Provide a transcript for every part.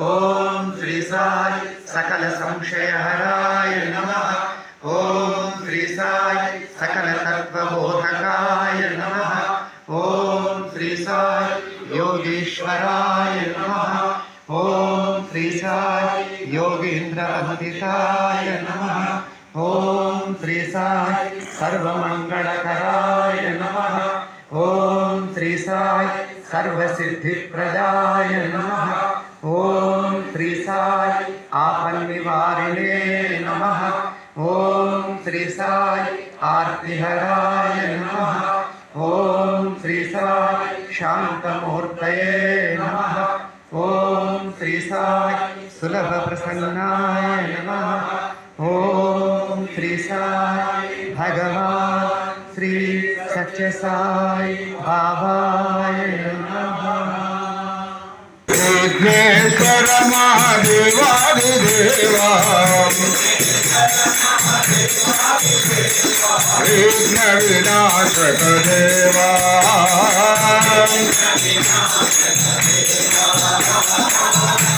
ॐ श्रीसाय सकलसंशयहराय नमः। सकल श्रीसाय बोधकाय नमः त्री साई योगीश्वराय नमः। ॐ श्रीसाय योगीन्द्रवन्दिताय नमः। ॐ श्रीसाय सर्वमङ्गलकराय नमः। ॐ श्रीसाय सर्वसिद्धिप्रदाय नमः। ओम श्री साई आपन निवारिणे नमः। ओम श्री साई आरती हराय नमः। ओम श्री साई शांत शान्तमूर्तये नमः। ॐ श्री साई सुलभ प्रसन्नाय नमः। ॐ श्री साई भगवान् श्री सत्यसाई बाबाय नमः। విఘ్నేశ్వర మహాదేవాది దేవా విఘ్న వినాశక దేవా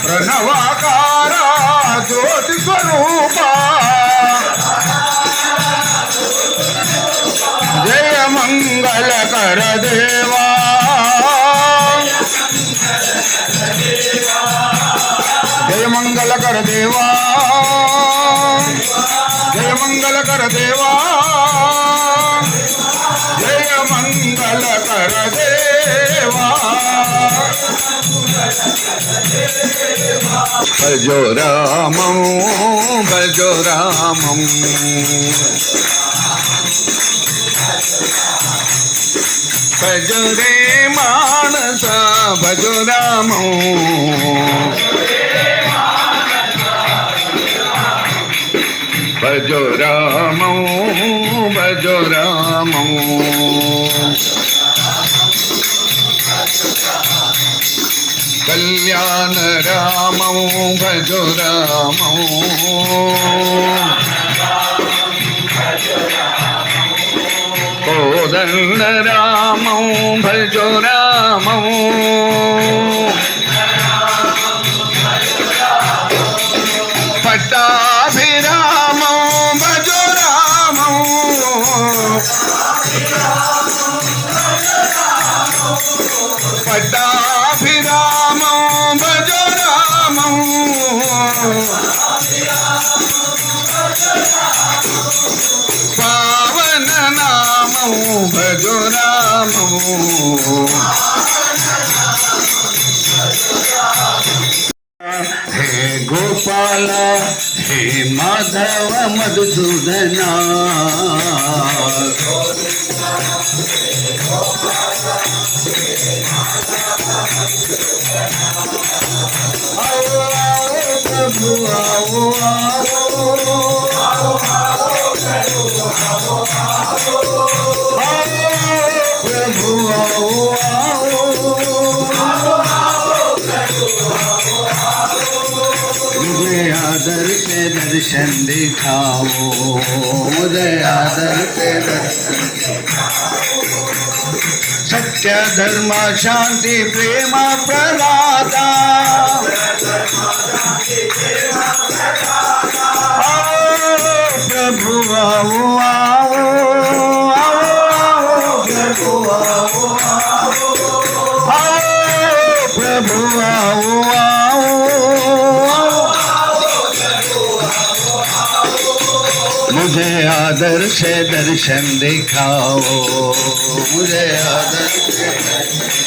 ప్రణవాకార జ్యోతి స్వరూపా దేవా జయ మంగళకర దేవా భజో రామం భజో రామం. భజో రే మానస భజో రామం. భజో రామం భజో రామం కళ్యాణ రామం భజో రామం కోదండ రామం భజో రామం భజో రామం హే గోపాల హే మాధవ మధుసూదనా. आओ दिखाओ। मुझे आदर से सत्य धर्म शांति प्रेम प्रदाता प्रभु आओ आओ। मुझे आदर से दर्शन दिखाओ मुझे आदर से दर्शन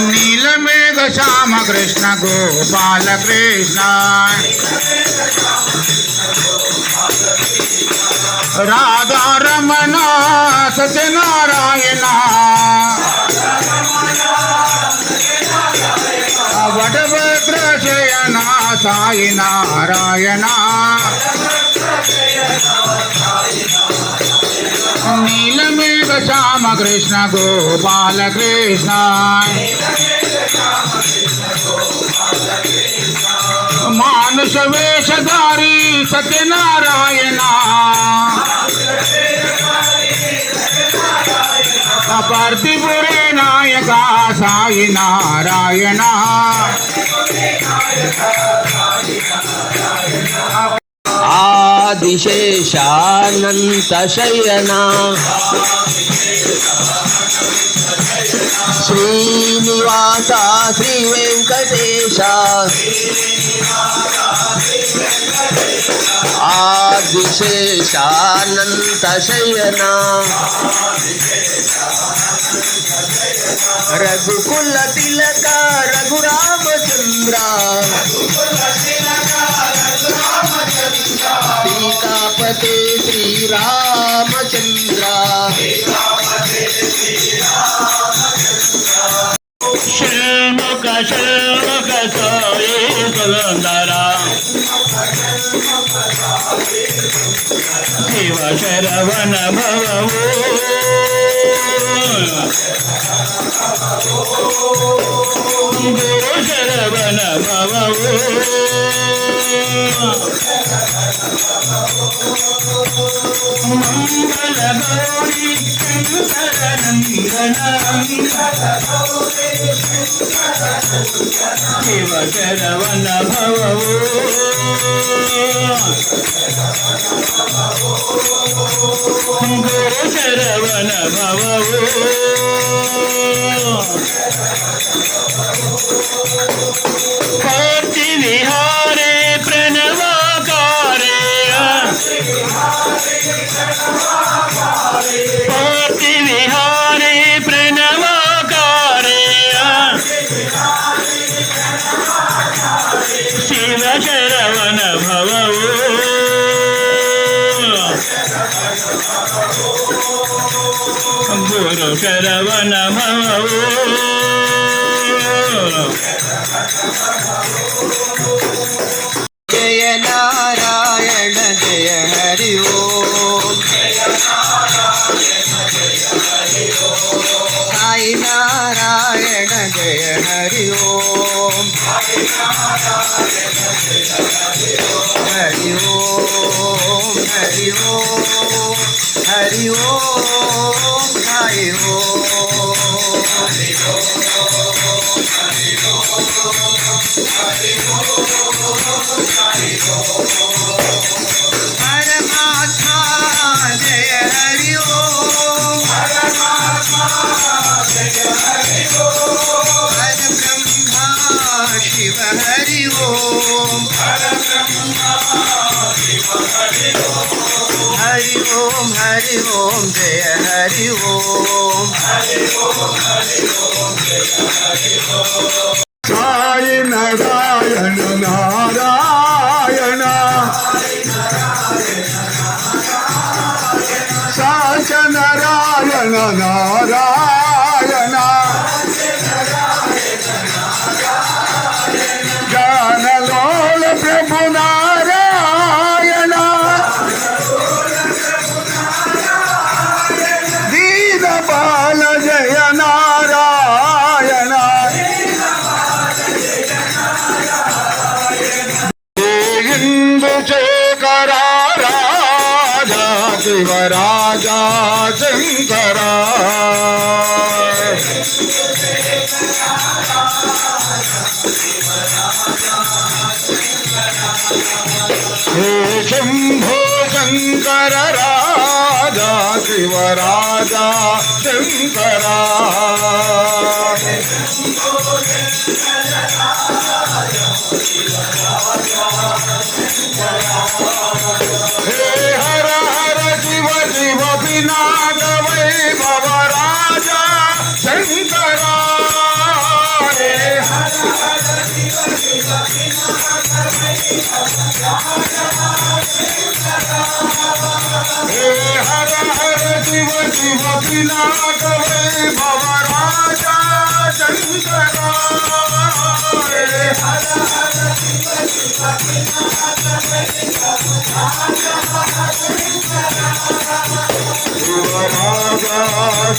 नील में दशाम कृष्ण गोपाल कृष्ण राधा रमना सत्यनारायण సాయి నారాయణ. నీలమేఘ శ్యామ కృష్ణ గోపాల కృష్ణ. మానుష వేషధారి సత్యనారాయణ. పార్థిపురే నాయక సాయి నారాయణ. आदिशेषानन्तशयना। श्रीनिवासा श्रीवेंकटेशा आदिशेषानंत शयना రఘుకుల తిలక రఘురామచంద్ర. సీతాపతే శ్రీరామచంద్ర. షణ్ముఖ షణ్ముఖ సాయే సుందర శివ శరవణ భవో గురు శరవణ భవవు మంగళ గౌరీ శంకర శివ శరవణ భవవు గురు हरि ओम हरि ओम हरि ओम हरि ओम हरि ओम परमात्मा जय हरि హరి ఓం జయ హరి ఓం సాయి నారాయణ నారాయణ సాచ నారాయణ నారాయణ శివరాజా శంకరా శంభో శంకర రాజా. శివరాజా శంకరా हर हर शिव शिव पिनाक वैभव राजा शंकरा हे हर शिव राजा शंकरा शिव राजा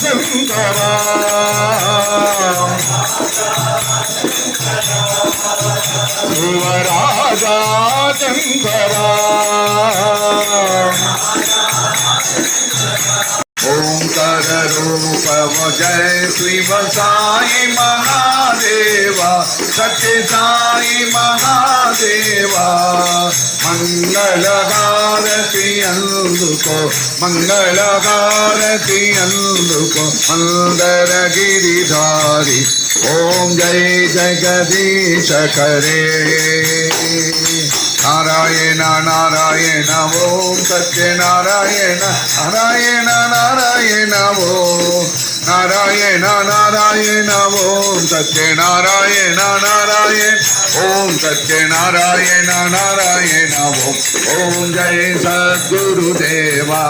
शंकरा యువరాజాశంకరా प्रभु जय श्री बसाई महादेवा सत्य साई महादेवा मंगल गारती अंदु को मंगल गारती अंदु को मंदर गिरिधारी ओम जय जगदीश करे நாராயண நாராயண ஓம் சத்ய நாராயண நாராயண நாராயண ஓம். நாராயண நாராயண ஓம் சத்ய நாராயண நாராயண ஓம் சத்ய நாராயண நாராயண ஓம். ஓம் ஜெய சத்குரு தேவா